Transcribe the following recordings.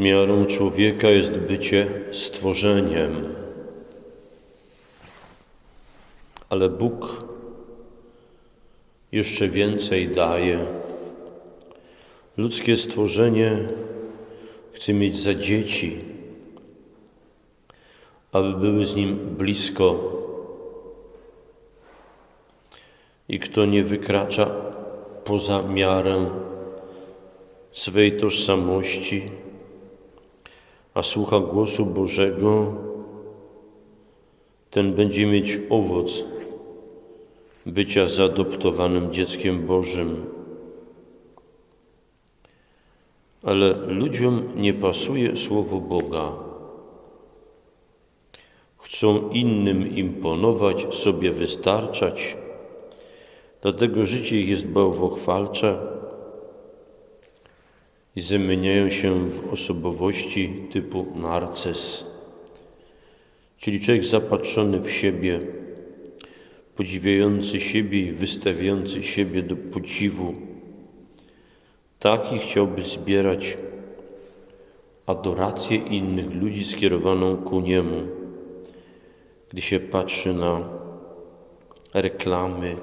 Miarą człowieka jest bycie stworzeniem. Ale Bóg jeszcze więcej daje. Ludzkie stworzenie chce mieć za dzieci, aby były z Nim blisko. I kto nie wykracza poza miarę swej tożsamości, a słucha głosu Bożego, ten będzie mieć owoc bycia zaadoptowanym dzieckiem Bożym. Ale ludziom nie pasuje słowo Boga. Chcą innym imponować, sobie wystarczać, dlatego życie ich jest bałwochwalcze i zamieniają się w osobowości typu narcyz, czyli człowiek zapatrzony w siebie, podziwiający siebie i wystawiający siebie do podziwu. Taki chciałby zbierać adorację innych ludzi skierowaną ku niemu. Gdy się patrzy na reklamy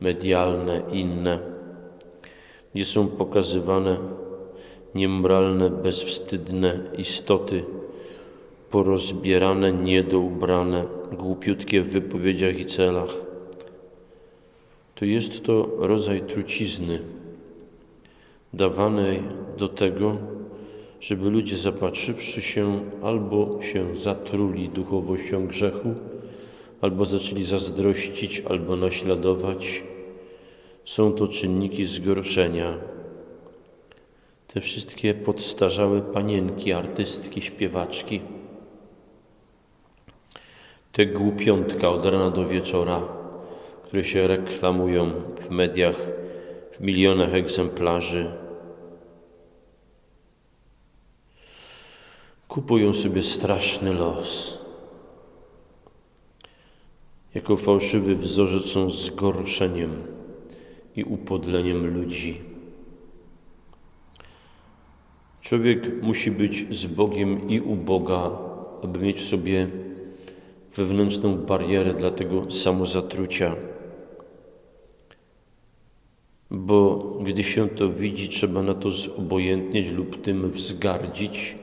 medialne, inne, gdzie są pokazywane niemoralne, bezwstydne istoty, porozbierane, niedoubrane, głupiutkie w wypowiedziach i celach. To jest to rodzaj trucizny dawanej do tego, żeby ludzie zapatrzywszy się albo się zatruli duchowością grzechu, albo zaczęli zazdrościć, albo naśladować. Są to czynniki zgorszenia. Te wszystkie podstarzałe panienki, artystki, śpiewaczki, te głupiątka od rana do wieczora, które się reklamują w mediach w milionach egzemplarzy, kupują sobie straszny los. Jako fałszywy wzorzec są zgorszeniem i upodleniem ludzi. Człowiek musi być z Bogiem i u Boga, aby mieć w sobie wewnętrzną barierę dla tego samozatrucia. Bo gdy się to widzi, trzeba na to zobojętnieć lub tym wzgardzić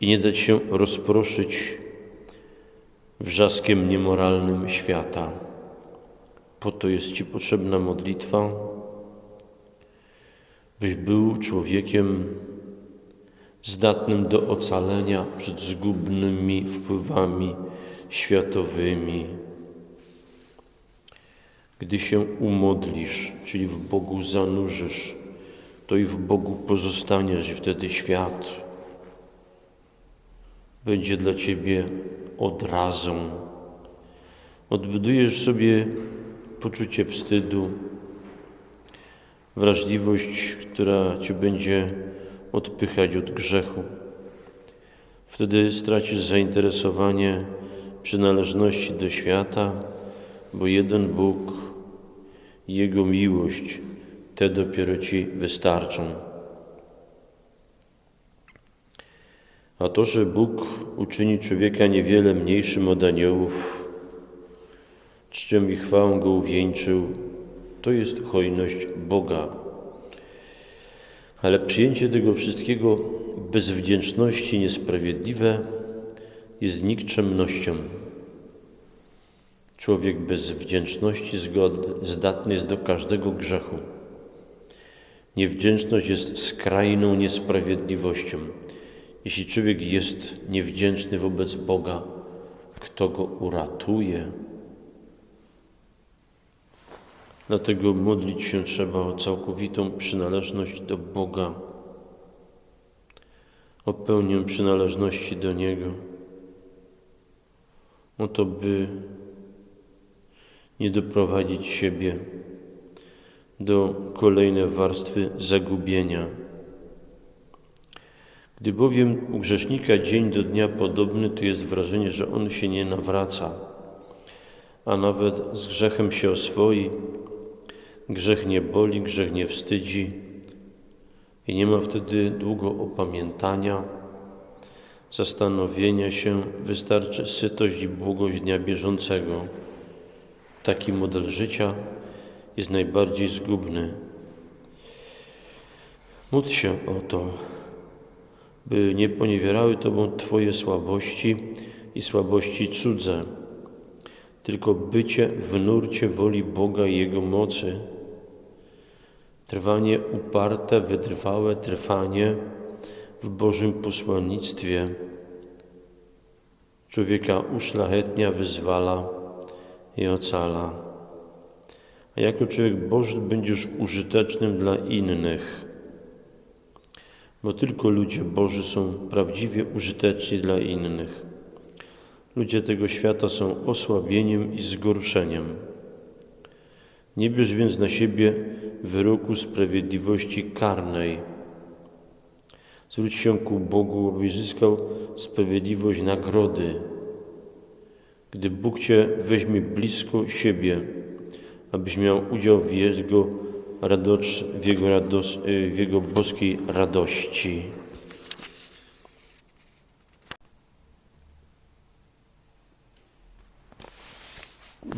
i nie dać się rozproszyć wrzaskiem niemoralnym świata. Po to jest Ci potrzebna modlitwa, byś był człowiekiem zdatnym do ocalenia przed zgubnymi wpływami światowymi. Gdy się umodlisz, czyli w Bogu zanurzysz, to i w Bogu pozostaniesz, i wtedy świat będzie dla Ciebie odrazą. Odbudujesz sobie poczucie wstydu, wrażliwość, która Cię będzie odpychać od grzechu. Wtedy stracisz zainteresowanie przynależności do świata, bo jeden Bóg i Jego miłość te dopiero Ci wystarczą. A to, że Bóg uczyni człowieka niewiele mniejszym od aniołów, czcią i chwałą go uwieńczył, to jest hojność Boga. Ale przyjęcie tego wszystkiego bez wdzięczności niesprawiedliwe jest nikczemnością. Człowiek bez wdzięczności zdatny jest do każdego grzechu. Niewdzięczność jest skrajną niesprawiedliwością. Jeśli człowiek jest niewdzięczny wobec Boga, kto go uratuje? Dlatego modlić się trzeba o całkowitą przynależność do Boga, o pełnię przynależności do Niego, o to, by nie doprowadzić siebie do kolejnej warstwy zagubienia. Gdy bowiem u grzesznika dzień do dnia podobny, to jest wrażenie, że on się nie nawraca, a nawet z grzechem się oswoi, Grzech nie boli, grzech nie wstydzi, I nie ma wtedy długo opamiętania, zastanowienia się, wystarczy sytość i błogość dnia bieżącego. Taki model życia jest najbardziej zgubny. Módl się o to, by nie poniewierały Tobą Twoje słabości i słabości cudze, tylko bycie w nurcie woli Boga i Jego mocy, trwanie uparte, wytrwałe trwanie w Bożym posłannictwie. Człowieka uszlachetnia, wyzwala i ocala. A jako człowiek Boży będziesz użytecznym dla innych, bo tylko ludzie Boży są prawdziwie użyteczni dla innych. Ludzie tego świata są osłabieniem i zgorszeniem. Nie bierz więc na siebie wyroku sprawiedliwości karnej. Zwróć się ku Bogu, abyś zyskał sprawiedliwość nagrody. Gdy Bóg Cię weźmie blisko siebie, abyś miał udział w Jego, radosz, w jego, w jego boskiej radości.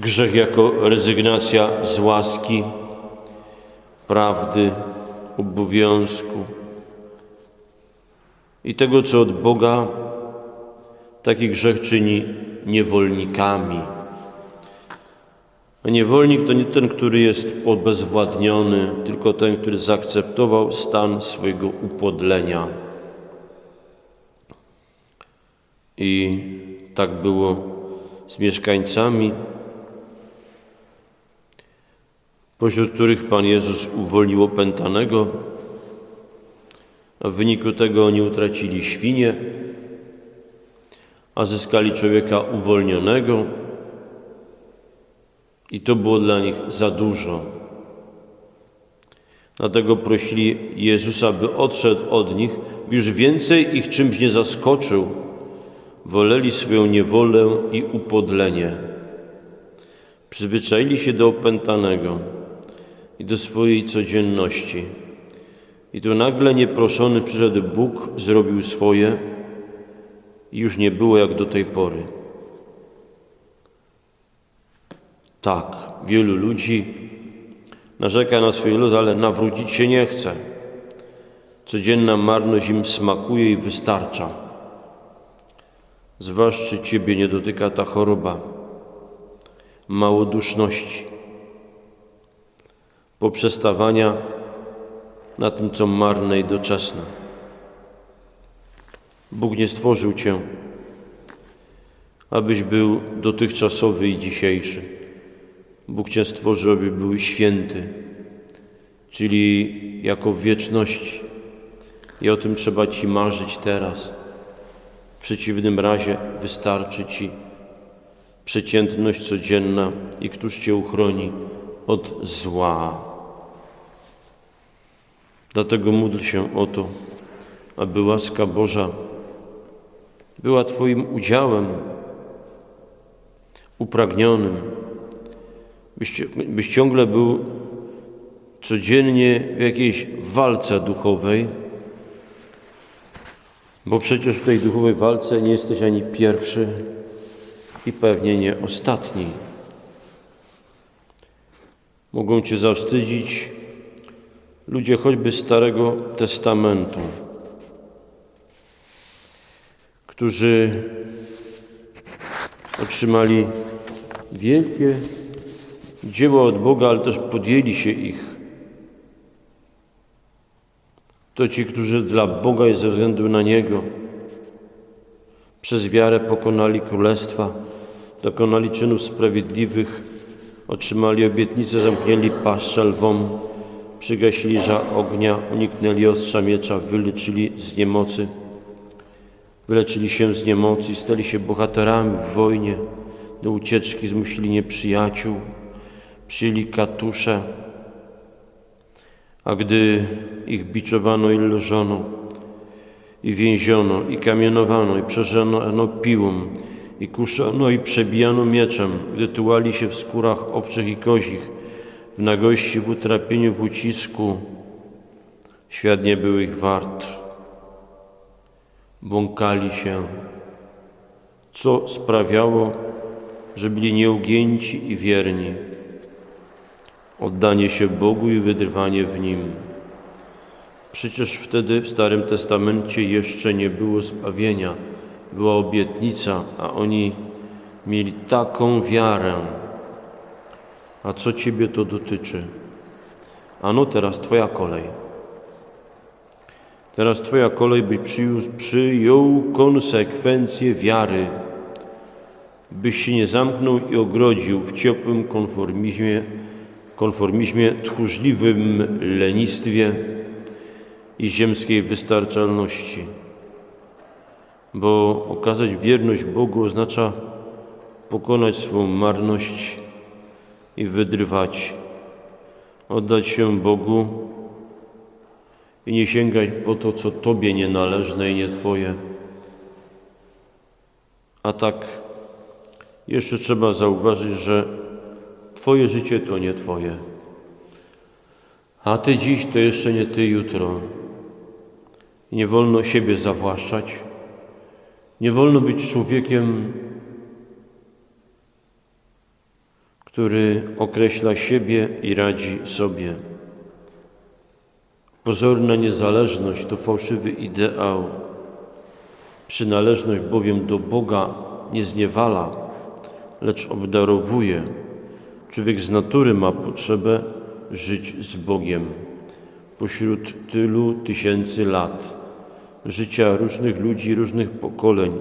Grzech jako rezygnacja z łaski, prawdy, obowiązku i tego, co od Boga, taki grzech czyni niewolnikami. A niewolnik to nie ten, który jest obezwładniony, tylko ten, który zaakceptował stan swojego upodlenia. I tak było z mieszkańcami pośród których Pan Jezus uwolnił opętanego, a w wyniku tego oni utracili świnie, a zyskali człowieka uwolnionego i to było dla nich za dużo. Dlatego prosili Jezusa, by odszedł od nich, by już więcej ich czymś nie zaskoczył. Woleli swoją niewolę i upodlenie. Przyzwyczaili się do opętanego i do swojej codzienności. I tu nagle nieproszony przyszedł Bóg, zrobił swoje i już nie było jak do tej pory. Tak, wielu ludzi narzeka na swój los, ale nawrócić się nie chce. Codzienna marność im smakuje i wystarcza. Zwłaszcza Ciebie nie dotyka ta choroba małoduszności poprzestawania na tym, co marne i doczesne. Bóg nie stworzył Cię, abyś był dotychczasowy i dzisiejszy. Bóg Cię stworzył, aby był święty, czyli jako w wieczności. I o tym trzeba Ci marzyć teraz. W przeciwnym razie wystarczy Ci przeciętność codzienna i któż Cię uchroni od zła. Dlatego módl się o to, aby łaska Boża była Twoim udziałem upragnionym, byś, byś ciągle był codziennie w jakiejś walce duchowej, bo przecież w tej duchowej walce nie jesteś ani pierwszy i pewnie nie ostatni. Mogą Cię zawstydzić ludzie choćby Starego Testamentu, którzy otrzymali wielkie dzieła od Boga, ale też podjęli się ich. To ci, którzy dla Boga i ze względu na Niego przez wiarę pokonali królestwa, dokonali czynów sprawiedliwych, otrzymali obietnicę, zamknęli paszczę lwom, przygasili żar ognia, uniknęli ostrza miecza, wyleczyli z niemocy, wyleczyli się z niemocy stali się bohaterami w wojnie. Do ucieczki zmusili nieprzyjaciół, przyjęli katusze, a gdy ich biczowano i lżono, i więziono, i kamienowano, i przeżano piłą, i kuszano, i przebijano mieczem, gdy tułali się w skórach owczych i kozich, w nagości, w utrapieniu, w ucisku, Świat nie był ich wart. Błąkali się, co sprawiało, że byli nieugięci i wierni. Oddanie się Bogu i wytrwanie w Nim. Przecież wtedy w Starym Testamencie jeszcze nie było zbawienia, była obietnica, a oni mieli taką wiarę. A co Ciebie to dotyczy? Ano teraz Twoja kolej. Teraz Twoja kolej, byś przyjął, przyjął konsekwencje wiary, byś się nie zamknął i ogrodził w ciepłym konformizmie, konformizmie, tchórzliwym lenistwie i ziemskiej wystarczalności. Bo okazać wierność Bogu oznacza pokonać swą marność i wydrywać, oddać się Bogu i nie sięgać po to, co Tobie nienależne i nie Twoje. A tak jeszcze trzeba zauważyć, że Twoje życie to nie Twoje. A Ty dziś to jeszcze nie Ty jutro. Nie wolno siebie zawłaszczać. Nie wolno być człowiekiem, który określa siebie i radzi sobie. Pozorna niezależność to fałszywy ideał. Przynależność bowiem do Boga nie zniewala, lecz obdarowuje. Człowiek z natury ma potrzebę żyć z Bogiem. Pośród tylu tysięcy lat życia różnych ludzi, różnych pokoleń,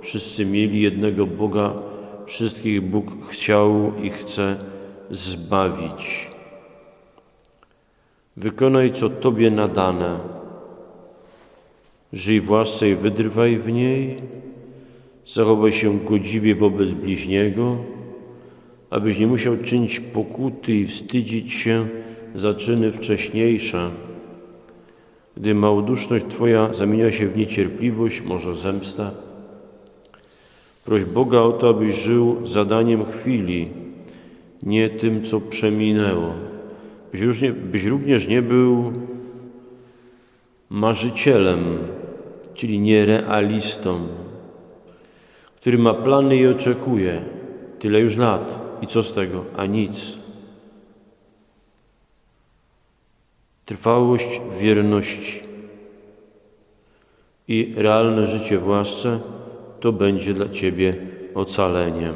wszyscy mieli jednego Boga, wszystkich Bóg chciał i chce zbawić. Wykonaj, co Tobie nadane. Żyj w łasce i wydrwaj w niej. Zachowaj się godziwie wobec bliźniego, abyś nie musiał czynić pokuty i wstydzić się za czyny wcześniejsze. Gdy małoduszność Twoja zamienia się w niecierpliwość, może zemstę, proś Boga o to, abyś żył zadaniem chwili, nie tym, co przeminęło. Byś, byś również nie był marzycielem, czyli nierealistą, który ma plany i oczekuje tyle już lat. I co z tego? A nic. Trwałość wierności i realne życie w łasce to będzie dla Ciebie ocaleniem.